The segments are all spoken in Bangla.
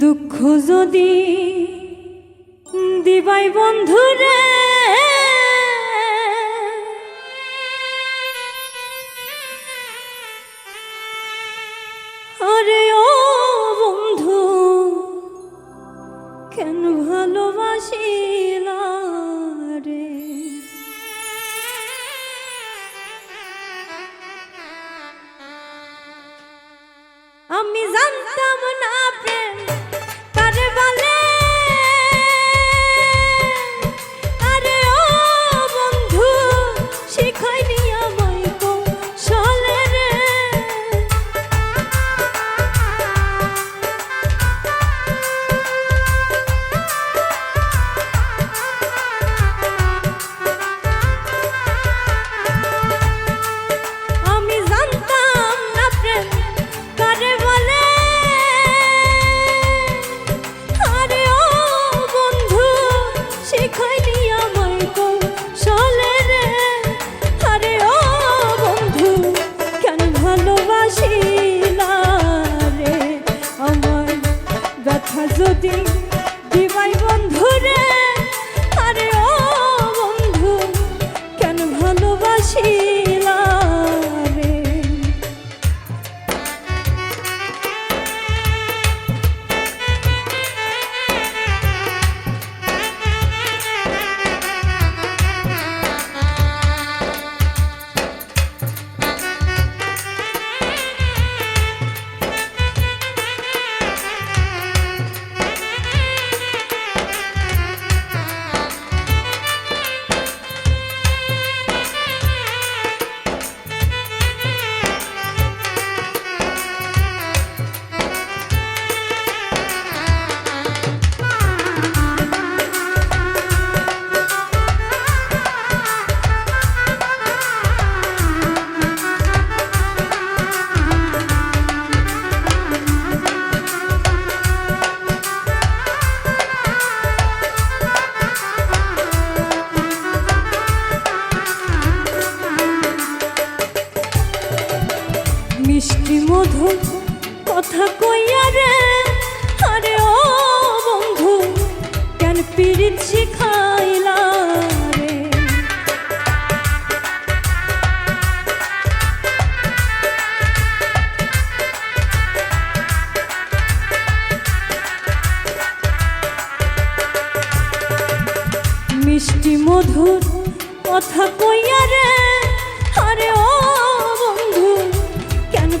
দুঃখ যদি দিবাই বন্ধুরে। যদি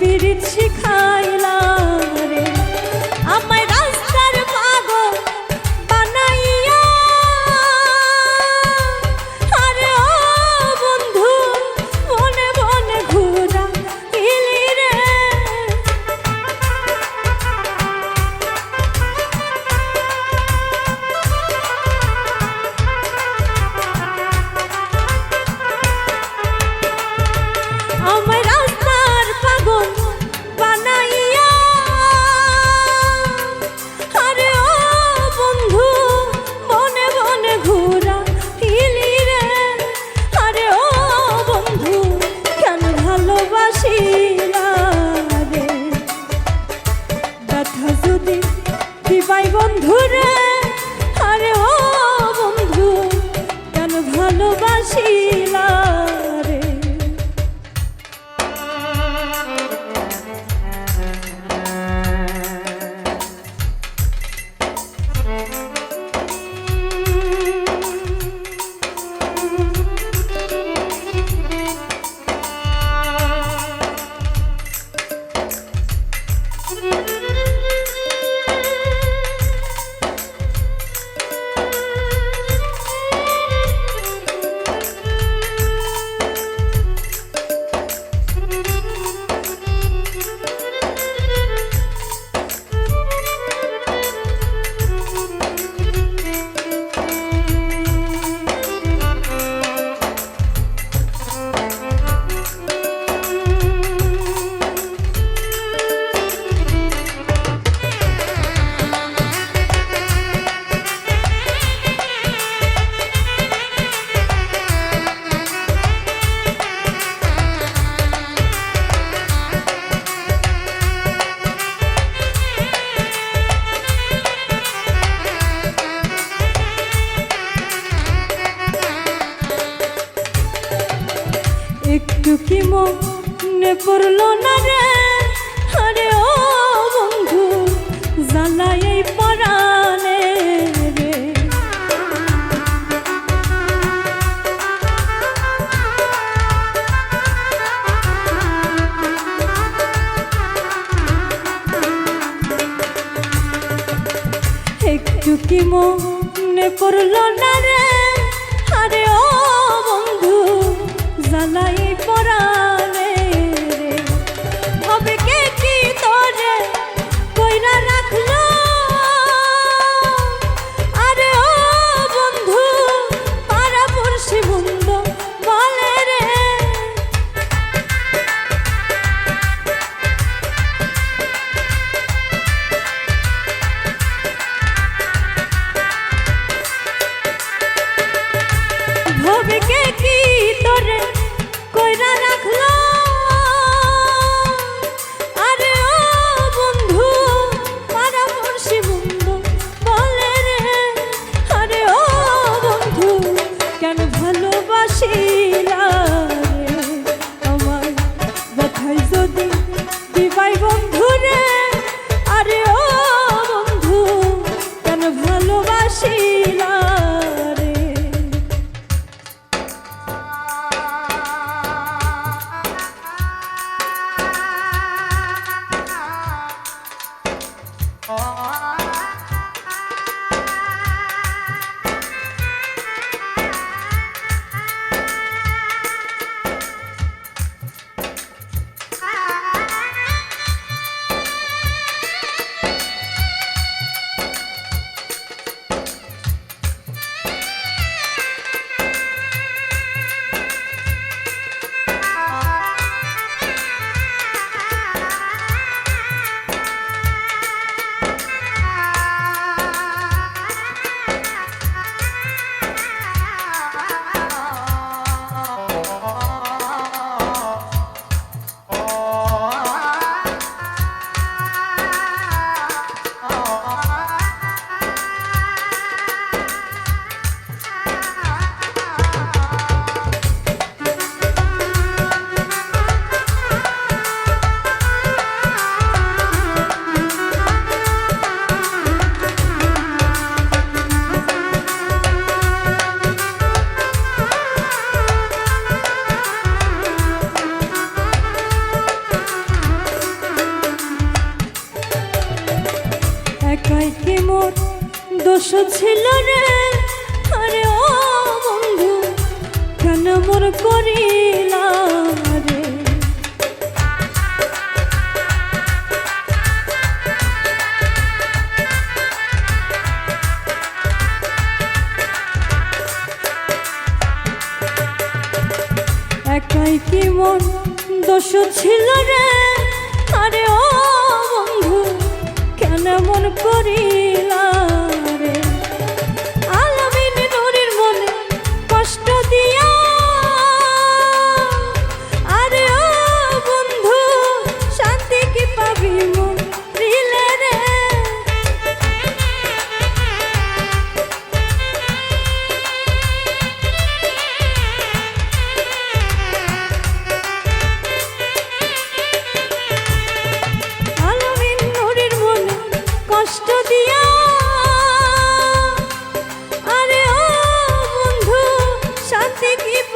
পিরিত শিখাইলা পড়ল না রে। আরে ও বন্ধু জ্বালায় পরানে রে। একটু কি মনে পড়ল না রে? ছিল রে আরে ও বন্ধু কেন মন করি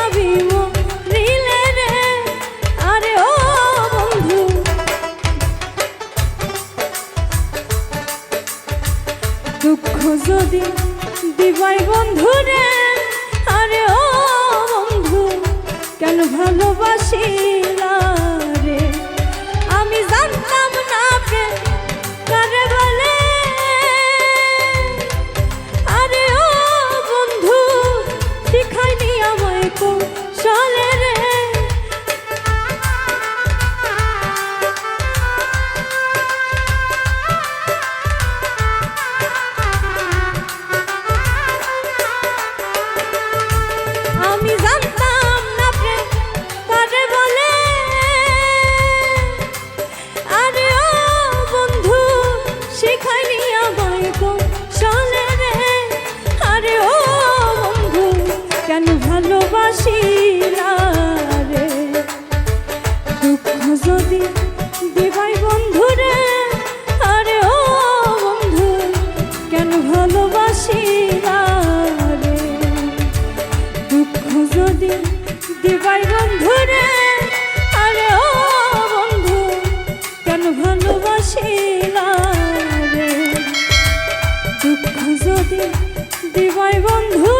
পাবি দুঃখ যদি দিবাই বন্ধু।